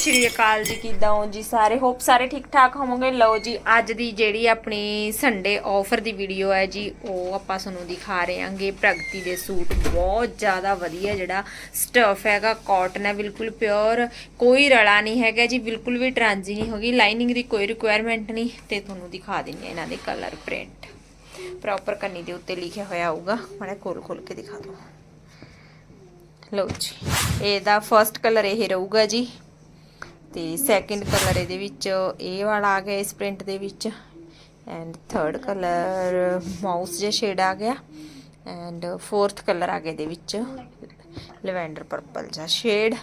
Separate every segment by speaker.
Speaker 1: ਸ਼੍ਰੀ ਅਕਾਲ ਜੀ, ਕਿਦਾਂ ਹੋ ਜੀ ਸਾਰੇ? ਹੋਪ ਸਾਰੇ ਠੀਕ ਠਾਕ ਹੋਵੋਗੇ? ਲਓ ਜੀ, ਅੱਜ ਦੀ ਜਿਹੜੀ ਆਪਣੀ ਸੰਡੇ ਆਫਰ ਦੀ ਵੀਡੀਓ ਹੈ ਜੀ, ਉਹ ਆਪਾਂ ਤੁਹਾਨੂੰ ਦਿਖਾ ਰਹੇ ਹਾਂਗੇ। ਪ੍ਰਗਤੀ ਦੇ ਸੂਟ, ਬਹੁਤ ਜ਼ਿਆਦਾ ਵਧੀਆ ਜਿਹੜਾ ਸਟਫ ਹੈਗਾ। ਕਾਟਨ ਹੈ, ਬਿਲਕੁਲ ਪਿਓਰ ਕੋਈ ਰਲਾ ਨਹੀਂ ਹੈਗਾ ਜੀ, ਬਿਲਕੁਲ ਵੀ ਟਰਾਂਜੀ ਨਹੀਂ ਹੋਗੀ। ਲਾਈਨਿੰਗ ਦੀ ਕੋਈ ਰਿਕੁਆਇਰਮੈਂਟ ਨਹੀਂ ਤੇ ਤੁਹਾਨੂੰ ਦਿਖਾ ਦਿੰਦੀ ਇਹਨਾਂ ਦੇ ਕਲਰ ਪ੍ਰਿੰਟ ਪ੍ਰੋਪਰ ਕੰਨੀ ਦੇ ਉੱਤੇ ਲਿਖਿਆ ਹੋਇਆ ਆਊਗਾ ਮੈਂ ਖੋਲ ਖੋਲ ਕੇ ਦਿਖਾ ਦਵਾਂ ਲਓ ਜੀ, ਇਹਦਾ ਫਰਸਟ ਕਲਰ ਇਹ ਰਹੂਗਾ ਜੀ। ਤੇ ਸੈਕਿੰਡ ਕਲਰ ਇਹਦੇ ਵਿੱਚ ਇਹ ਵਾਲਾ ਆ ਗਿਆ ਇਸ ਪ੍ਰਿੰਟ ਦੇ ਵਿੱਚ। ਐਂਡ ਥਰਡ ਕਲਰ ਮਾਊਸ ਜਿਹਾ ਸ਼ੇਡ ਆ ਗਿਆ। ਐਂਡ ਫੋਰਥ ਕਲਰ ਆ ਗਿਆ ਇਹਦੇ ਵਿੱਚ। ਲਵੈਂਡਰ ਪਰਪਲ ਜਿਹਾ ਸ਼ੇਡ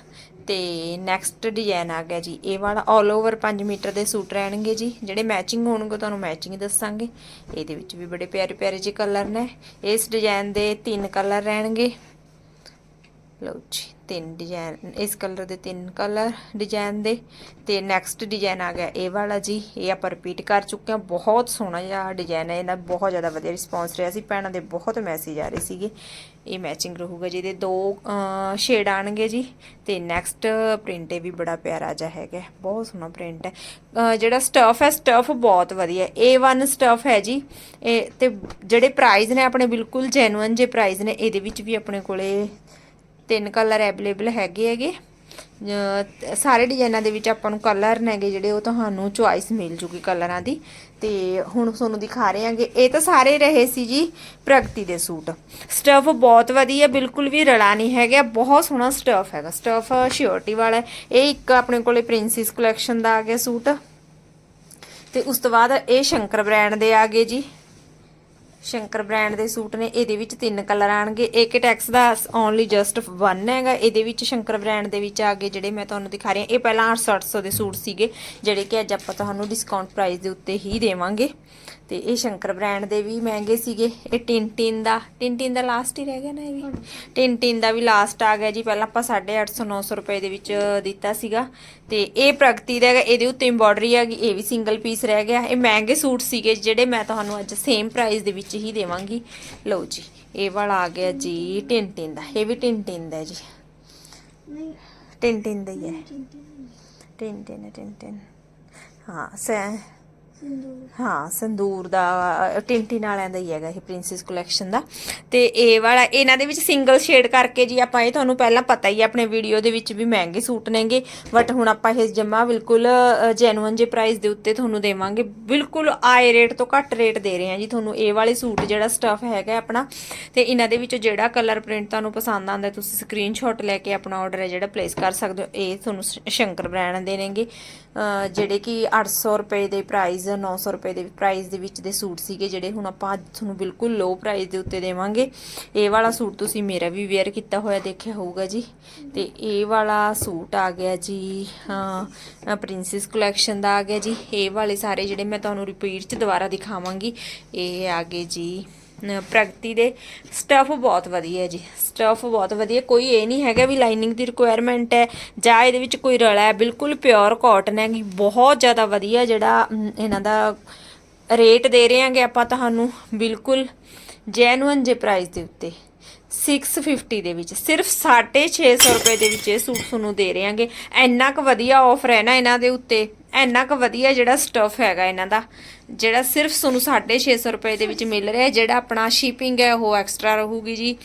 Speaker 1: ਤੇ ਨੈਕਸਟ ਡਿਜ਼ਾਈਨ ਆ ਗਿਆ ਜੀ, ਇਹ ਵਾਲਾ 올 ਓਵਰ 5 ਮੀਟਰ ਦੇ ਸੂਟ ਰਹਿਣਗੇ ਜੀ। ਜਿਹੜੇ ਮੈਚਿੰਗ ਹੋਣਗੇ, ਤੁਹਾਨੂੰ ਮੈਚਿੰਗ ਦੱਸਾਂਗੇ। ਇਹਦੇ ਵਿੱਚ ਵੀ ਬੜੇ ਪਿਆਰੇ ਪਿਆਰੇ ਜਿਹੇ ਕਲਰ ਨੇ। ਇਸ ਡਿਜ਼ਾਈਨ ਦੇ ਤਿੰਨ ਕਲਰ ਰਹਿਣਗੇ। ਲਓ ਜੀ ਤਿੰਨ ਡਿਜ਼ਾਈਨ ਇਸ ਕਲਰ ਦੇ ਤਿੰਨ ਕਲਰ ਡਿਜ਼ਾਈਨ ਦੇ ਤੇ ਨੈਕਸਟ ਡਿਜ਼ਾਈਨ ਆ ਗਿਆ ਇਹ ਵਾਲਾ ਜੀ, ਇਹ ਆਪਾਂ ਰਿਪੀਟ ਕਰ ਚੁੱਕੇ ਹਾਂ। ਬਹੁਤ ਸੋਹਣਾ ਜਿਹਾ ਡਿਜ਼ਾਈਨ ਹੈ, ਇਹਦਾ ਬਹੁਤ ਜ਼ਿਆਦਾ ਵਧੀਆ ਰਿਸਪੌਂਸ ਰਿਹਾ ਸੀ। ਭੈਣਾਂ ਦੇ ਬਹੁਤ ਮੈਸੇਜ ਆ ਰਹੇ ਸੀਗੇ। ਇਹ ਮੈਚਿੰਗ ਰਹੂਗਾ ਜੀ ਇਹਦੇ ਦੋ ਸ਼ੇਡ ਆਣਗੇ ਜੀ। ਤੇ ਨੈਕਸਟ ਪ੍ਰਿੰਟ ਇਹ ਵੀ ਬੜਾ ਪਿਆਰਾ ਜਿਹਾ ਹੈਗਾ। ਬਹੁਤ ਸੋਹਣਾ ਪ੍ਰਿੰਟ ਹੈ। ਜਿਹੜਾ ਸਟਫ ਹੈ ਸਟਫ ਬਹੁਤ ਵਧੀਆ A1 ਸਟਫ ਹੈ ਜੀ। ਇਹ ਤੇ ਜਿਹੜੇ ਪ੍ਰਾਈਸ ਨੇ ਆਪਣੇ ਬਿਲਕੁਲ ਜੈਨੂਇਨ ਜੇ ਪ੍ਰਾਈਸ ਨੇ, ਇਹਦੇ ਵਿੱਚ ਵੀ ਆਪਣੇ ਕੋਲੇ ਤਿੰਨ ਕਲਰ ਅਵੇਲੇਬਲ ਹੈਗੇ ਹੈਗੇ। ਸਾਰੇ ਡਿਜ਼ਾਈਨਾਂ ਦੇ ਵਿੱਚ ਆਪਾਂ ਨੂੰ ਕਲਰ ਨੇਗੇ ਜਿਹੜੇ ਉਹ ਤੁਹਾਨੂੰ ਚੁਆਇਸ ਮਿਲ ਜੂਗੀ ਕਲਰਾਂ ਦੀ। ਤੇ ਹੁਣ ਤੁਹਾਨੂੰ ਦਿਖਾ ਰਹੇ ਹਾਂਗੇ, ਇਹ ਤਾਂ ਸਾਰੇ ਰਹੇ ਸੀ ਜੀ ਪ੍ਰਗਤੀ ਦੇ ਸੂਟ। ਸਟਫ ਬਹੁਤ ਵਧੀਆ, ਬਿਲਕੁਲ ਵੀ ਰਲਾ ਨਹੀਂ ਹੈਗਾ, ਬਹੁਤ ਸੋਹਣਾ ਸਟਫ ਹੈਗਾ। ਸਟਫ ਸ਼ਿਓਰਟੀ ਵਾਲਾ, ਇਹ ਇੱਕ ਆਪਣੇ ਕੋਲੇ ਪ੍ਰਿੰਸਿਸ ਕਲੈਕਸ਼ਨ ਦਾ ਆ ਗਿਆ ਸੂਟ। ਤੇ ਉਸ ਤੋਂ ਬਾਅਦ ਇਹ ਸ਼ੰਕਰ ਬ੍ਰਾਂਡ ਦੇ ਆ ਗਏ ਜੀ। ਸ਼ੰਕਰ ਬ੍ਰਾਂਡ ਦੇ ਸੂਟ ਨੇ, ਇਹਦੇ ਵਿੱਚ ਤਿੰਨ ਕਲਰ ਆਣਗੇ। ਇੱਕ ਟੈਕਸ ਦਾ ਓਨਲੀ ਜਸਟ ਵਨ ਹੈਗਾ। ਇਹਦੇ ਵਿੱਚ ਸ਼ੰਕਰ ਬ੍ਰਾਂਡ ਦੇ ਵਿੱਚ ਆ ਗਏ ਜਿਹੜੇ ਮੈਂ ਤੁਹਾਨੂੰ ਦਿਖਾ ਰਹੀ ਹਾਂ। ਇਹ ਪਹਿਲਾਂ 800 ਦੇ ਸੂਟ ਸੀਗੇ, ਜਿਹੜੇ ਕਿ ਅੱਜ ਆਪਾਂ ਤੁਹਾਨੂੰ ਡਿਸਕਾਊਂਟ ਪ੍ਰਾਈਸ ਦੇ ਉੱਤੇ ਹੀ ਦੇਵਾਂਗੇ। ਤੇ ਇਹ ਸ਼ੰਕਰ ਬ੍ਰਾਂਡ ਦੇ ਵੀ ਮਹਿੰਗੇ ਸੀਗੇ। ਇਹ ਟਿੰਟਿਨ ਦਾ ਟਿੰਟਿਨ ਦਾ ਲਾਸਟ ਹੀ ਰਹਿ ਗਿਆ ਨਾ ਇਹ ਵੀ। ਟਿੰਟਿਨ ਦਾ ਵੀ ਲਾਸਟ ਆ ਗਿਆ ਜੀ। ਪਹਿਲਾਂ ਆਪਾਂ 850 900 ਰੁਪਏ ਦੇ ਵਿੱਚ ਦਿੱਤਾ ਸੀਗਾ। ਤੇ ਇਹ ਪ੍ਰਗਤੀ ਦਾ ਹੈਗਾ ਇਹਦੇ ਉੱਤੇ ਐਮਬੋਡਰੀ ਹੈਗੀ ਇਹ ਵੀ ਸਿੰਗਲ ਪੀਸ ਰਹਿ ਗਿਆ। ਇਹ ਮਹਿੰਗੇ ਸੂਟ ਸੀਗੇ ਜਿਹੜੇ ਮੈਂ ਤੁਹਾਨੂੰ ਅੱਜ ਸੇਮ ਪ੍ਰਾਈਸ ਦੇ ਵਿੱਚ ਹੀ ਦੇਵਾਂਗੀ। ਲਓ ਜੀ ਇਹ ਵਾਲਾ ਆ ਗਿਆ ਜੀ ਟਿੰਟਿਨ ਦਾ। ਇਹ ਵੀ ਟਿੰਟਿਨ ਦਾ ਜੀ।
Speaker 2: ਨਹੀਂ
Speaker 1: ਟਿੰਟਿਨ ਦਾ ਹੀ ਹੈ। ਟਿੰਟਿਨ ਹੈ ਟਿੰਟਿਨ। ਹਾਂ ਸੈ ਹਾਂ ਸੰਦੂਰ ਦਾ ਅ, ਟਿੰਟਿਨ ਵਾਲਿਆਂ ਦਾ ਹੀ ਹੈਗਾ ਇਹ ਪ੍ਰਿੰਸੈਸ ਕਲੈਕਸ਼ਨ ਦਾ। ਤੇ ਇਹ ਵਾਲਾ ਇਹਨਾਂ ਦੇ ਵਿੱਚ ਸਿੰਗਲ ਸ਼ੇਡ ਕਰਕੇ ਜੀ ਆਪਾਂ ਇਹ ਤੁਹਾਨੂੰ ਪਹਿਲਾਂ ਪਤਾ ਹੀ ਹੈ ਆਪਣੇ ਵੀਡੀਓ ਦੇ ਵਿੱਚ ਵੀ ਮਹਿੰਗੇ ਸੂਟ ਨੇਗੇ। ਬਟ ਹੁਣ ਆਪਾਂ ਇਹ ਜਮਾ ਬਿਲਕੁਲ ਜੈਨੂਇਨ ਜੇ ਪ੍ਰਾਈਸ ਦੇ ਉੱਤੇ ਤੁਹਾਨੂੰ ਦੇਵਾਂਗੇ। ਬਿਲਕੁਲ ਆਏ ਰੇਟ ਤੋਂ ਘੱਟ ਰੇਟ ਦੇ ਰਹੇ ਹਾਂ ਜੀ ਤੁਹਾਨੂੰ ਇਹ ਵਾਲੇ ਸੂਟ ਜਿਹੜਾ ਸਟਫ ਹੈਗਾ ਆਪਣਾ। ਤੇ ਇਹਨਾਂ ਦੇ ਵਿੱਚ ਜਿਹੜਾ ਕਲਰ ਪ੍ਰਿੰਟ ਤੁਹਾਨੂੰ ਪਸੰਦ ਆਉਂਦਾ ਤੁਸੀਂ ਸਕਰੀਨਸ਼ਾਟ ਲੈ ਕੇ ਆਪਣਾ ਆਰਡਰ ਹੈ ਜਿਹੜਾ ਪਲੇਸ ਕਰ ਸਕਦੇ ਹੋ। ਇਹ ਤੁਹਾਨੂੰ ਸ਼ੰਕਰ ਬ੍ਰਾਂਡ ਦੇ ਨੇਗੇ। ਜਿਹੜੇ ਕਿ 800 ਰੁਪਏ ਦੇ ਪ੍ਰਾਈਸ 900 ਰੁਪਏ ਦੇ ਪ੍ਰਾਈਸ ਦੇ ਵਿੱਚ ਦੇ ਸੂਟ ਸੀਗੇ ਜਿਹੜੇ ਹੁਣ ਆਪਾਂ ਅੱਜ ਤੁਹਾਨੂੰ ਬਿਲਕੁਲ ਲੋ ਪ੍ਰਾਈਸ ਦੇ ਉੱਤੇ ਦੇਵਾਂਗੇ। ਇਹ ਵਾਲਾ ਸੂਟ ਤੁਸੀਂ ਮੇਰਾ ਵੀ ਵੇਅਰ ਕੀਤਾ ਹੋਇਆ ਦੇਖਿਆ ਹੋਊਗਾ ਜੀ। ਤੇ ਇਹ ਵਾਲਾ ਸੂਟ ਆ ਗਿਆ ਜੀ, ਹਾਂ ਪ੍ਰਿੰਸੈਸ ਕਲੈਕਸ਼ਨ ਦਾ ਆ ਗਿਆ ਜੀ। ਇਹ ਵਾਲੇ ਸਾਰੇ ਜਿਹੜੇ ਮੈਂ ਤੁਹਾਨੂੰ ਰਿਪੀਟ ਚ ਦੁਬਾਰਾ ਦਿਖਾਵਾਂਗੀ, ਇਹ ਆ ਗਏ ਜੀ। ਪ੍ਰਗਤੀ ਦੇ ਸਟਫ ਬਹੁਤ ਵਧੀਆ ਜੀ। ਸਟਫ ਬਹੁਤ ਵਧੀਆ। ਕੋਈ ਇਹ ਨਹੀਂ ਹੈਗਾ ਵੀ ਲਾਈਨਿੰਗ ਦੀ ਰਿਕੁਆਇਰਮੈਂਟ ਹੈ, ਜਾਂ ਇਹਦੇ ਵਿੱਚ ਕੋਈ ਰਲਾ ਹੈ। ਬਿਲਕੁਲ ਪਿਓਰ ਕਾਟਨ ਹੈਗੀ। ਬਹੁਤ ਜ਼ਿਆਦਾ ਵਧੀਆ ਜਿਹੜਾ ਇਹਨਾਂ ਦਾ ਰੇਟ ਦੇ ਰਹੇ ਹਾਂਗੇ ਆਪਾਂ ਤੁਹਾਨੂੰ। ਬਿਲਕੁਲ ਜੈਨੂਇਨ ਜੇ ਪ੍ਰਾਈਸ ਦੇ ਉੱਤੇ। 650 ਦੇ ਵਿੱਚ। ਸਿਰਫ 650 ਰੁਪਏ ਦੇ ਵਿੱਚ ਇਹ ਸੂਟ ਤੁਹਾਨੂੰ ਦੇ ਰਹੇ ਹਾਂਗੇ। ਇੰਨਾ ਕੁ ਵਧੀਆ ਆਫਰ ਹੈ ਨਾ ਇਹਨਾਂ ਦੇ ਉੱਤੇ। ਇੰਨਾ ਕੁ ਵਧੀਆ ਜਿਹੜਾ ਸਟਫ ਹੈਗਾ ਇਹਨਾਂ ਦਾ, ਜਿਹੜਾ ਸਿਰਫ ਤੁਹਾਨੂੰ 650 ਰੁਪਏ ਦੇ ਵਿੱਚ ਮਿਲ ਰਿਹਾ ਜਿਹੜਾ ਆਪਣਾ ਸ਼ਿਪਿੰਗ ਹੈ, ਉਹ ਐਕਸਟਰਾ ਰਹੂਗੀ ਜੀ।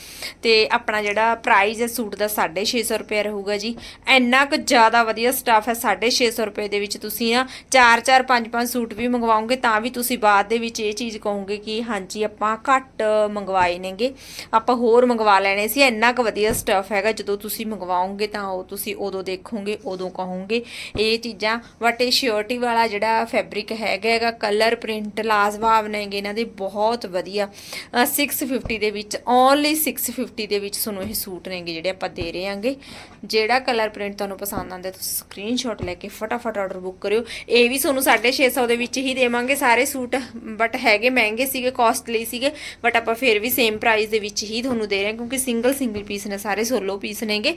Speaker 1: ਤੇ ਆਪਣਾ ਜਿਹੜਾ ਪ੍ਰਾਈਸ ਹੈ, ਸੂਟ ਦਾ 650 ਰੁਪਏ ਰਹੂਗਾ ਜੀ। ਇੰਨਾ ਕੁ ਜ਼ਿਆਦਾ ਵਧੀਆ ਸਟਫ ਹੈ 650 ਰੁਪਏ ਦੇ ਵਿੱਚ ਤੁਸੀਂ ਨਾ 4-4 5-5 ਸੂਟ ਵੀ ਮੰਗਵਾਓਗੇ, ਤਾਂ ਵੀ ਤੁਸੀਂ ਬਾਅਦ ਦੇ ਵਿੱਚ ਇਹ ਚੀਜ਼ ਕਹੋਗੇ ਕਿ ਹਾਂਜੀ, ਆਪਾਂ ਘੱਟ ਮੰਗਵਾਏ ਨੇਗੇ। ਆਪਾਂ ਹੋਰ ਮੰਗਵਾ ਲੈਣੇ ਸੀ, ਇੰਨਾ ਕੁ ਵਧੀਆ ਸਟਫ ਹੈਗਾ, ਜਦੋਂ ਤੁਸੀਂ ਮੰਗਵਾਓਗੇ ਤਾਂ ਉਹ ਤੁਸੀਂ ਉਦੋਂ ਦੇਖੋਗੇ, ਉਦੋਂ ਕਹੋਗੇ। ਇਹ ਚੀਜ਼ਾਂ ਵਟ ਇਹ ਸ਼ਿਓਰਟੀ ਵਾਲਾ ਜਿਹੜਾ ਫੈਬਰਿਕ ਹੈਗਾ ਹੈਗਾ ਕਲਰ ਪ੍ਰਿੰਟ ਲਾਜਵਾਬ ਨੇਗੇ ਇਹਨਾਂ ਦੇ ਬਹੁਤ ਵਧੀਆ। ਅਹ 650 ਦੇ ਵਿੱਚ ਓਨਲੀ 650 ਦੇ ਵਿੱਚ ਤੁਹਾਨੂੰ ਇਹ ਸੂਟ ਨੇਗੇ ਜਿਹੜੇ ਆਪਾਂ ਦੇ ਰਹੇ ਹਾਂਗੇ। ਜਿਹੜਾ ਕਲਰ ਪ੍ਰਿੰਟ ਤੁਹਾਨੂੰ ਪਸੰਦ ਆਉਂਦਾ, ਤੁਸੀਂ ਸਕਰੀਨਸ਼ਾਟ ਲੈ ਕੇ ਫਟਾਫਟ ਆਰਡਰ ਬੁੱਕ ਕਰਿਓ। ਇਹ ਵੀ ਤੁਹਾਨੂੰ 650 ਦੇ ਵਿੱਚ ਹੀ ਦੇਵਾਂਗੇ ਸਾਰੇ ਸੂਟ ਬਟ ਹੈਗੇ ਮਹਿੰਗੇ ਸੀਗੇ ਕਾਸਟਲੀ ਸੀਗੇ ਬਟ ਆਪਾਂ ਫਿਰ ਵੀ ਸੇਮ ਪ੍ਰਾਈਸ ਦੇ ਵਿੱਚ ਹੀ ਤੁਹਾਨੂੰ ਦੇ ਰਹੇ ਹਾਂ, ਕਿਉਂਕਿ ਸਿੰਗਲ ਸਿੰਗਲ ਪੀਸ ਨੇ, ਸਾਰੇ ਸੋਲੋ ਪੀਸ ਨੇਗੇ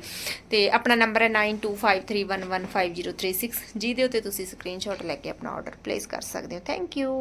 Speaker 1: ਤੇ ਆਪਣਾ ਨੰਬਰ ਹੈ 9253115036 ਜਿਹਦੇ ਉੱਤੇ ਤੁਸੀਂ ਸਕਰੀਨਸ਼ਾਟ ਲੈ ਕੇ ਆਪਣਾ ਆਰਡਰ ਪਲੇਸ ਕਰ ਸਕਦੇ ਹੋ। Thank you